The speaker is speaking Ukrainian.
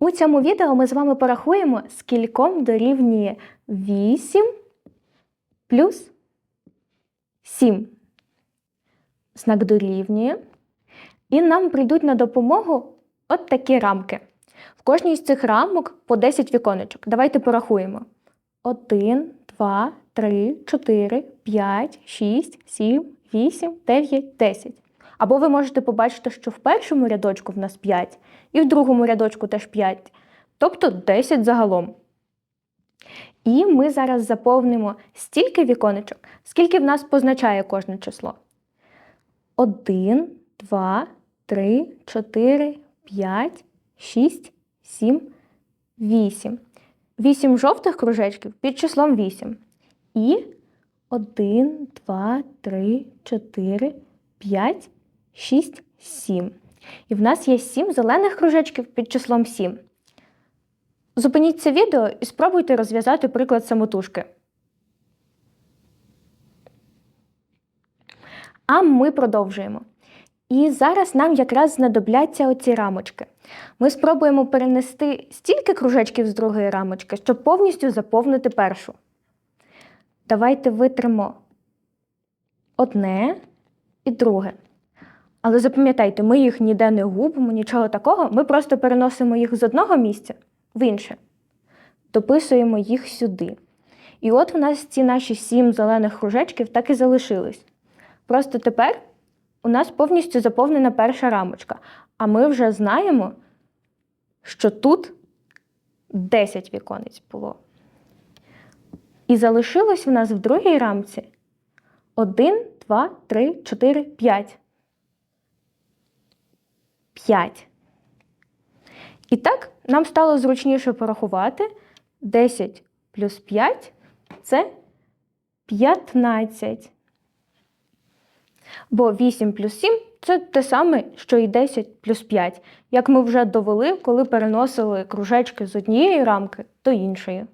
У цьому відео ми з вами порахуємо, скільком дорівнює 8 плюс 7. Знак дорівнює. І нам прийдуть на допомогу от такі рамки. В кожній з цих рамок по 10 віконечок. Давайте порахуємо. 1, 2, 3, 4, 5, 6, 7, 8, 9, 10. Або ви можете побачити, що в першому рядочку в нас 5, і в другому рядочку теж 5, тобто 10 загалом. І ми зараз заповнимо стільки віконечок, скільки в нас позначає кожне число. 1, 2, 3, 4, 5, 6, 7, 8. 8 жовтих кружечків під числом 8. І 1, 2, 3, 4, 5, 6, 7. І в нас є 7 зелених кружечків під числом 7. Зупиніть це відео і спробуйте розв'язати приклад самотужки. А ми продовжуємо. І зараз нам якраз знадобляться оці рамочки. Ми спробуємо перенести стільки кружечків з другої рамочки, щоб повністю заповнити першу. Давайте витримо одне і друге. Але запам'ятайте, ми їх ніде не губимо, нічого такого. Ми просто переносимо їх з одного місця в інше. Дописуємо їх сюди. І от у нас ці наші сім зелених кружечків так і залишились. Просто тепер у нас повністю заповнена перша рамочка. А ми вже знаємо, що тут 10 віконець було. І залишилось в нас в другій рамці 1, 2, 3, 4, 5. 5. І так, нам стало зручніше порахувати. 10 плюс 5 це 15. Бо 8 плюс 7 це те саме, що і 10 плюс 5, як ми вже довели, коли переносили кружечки з однієї рамки до іншої.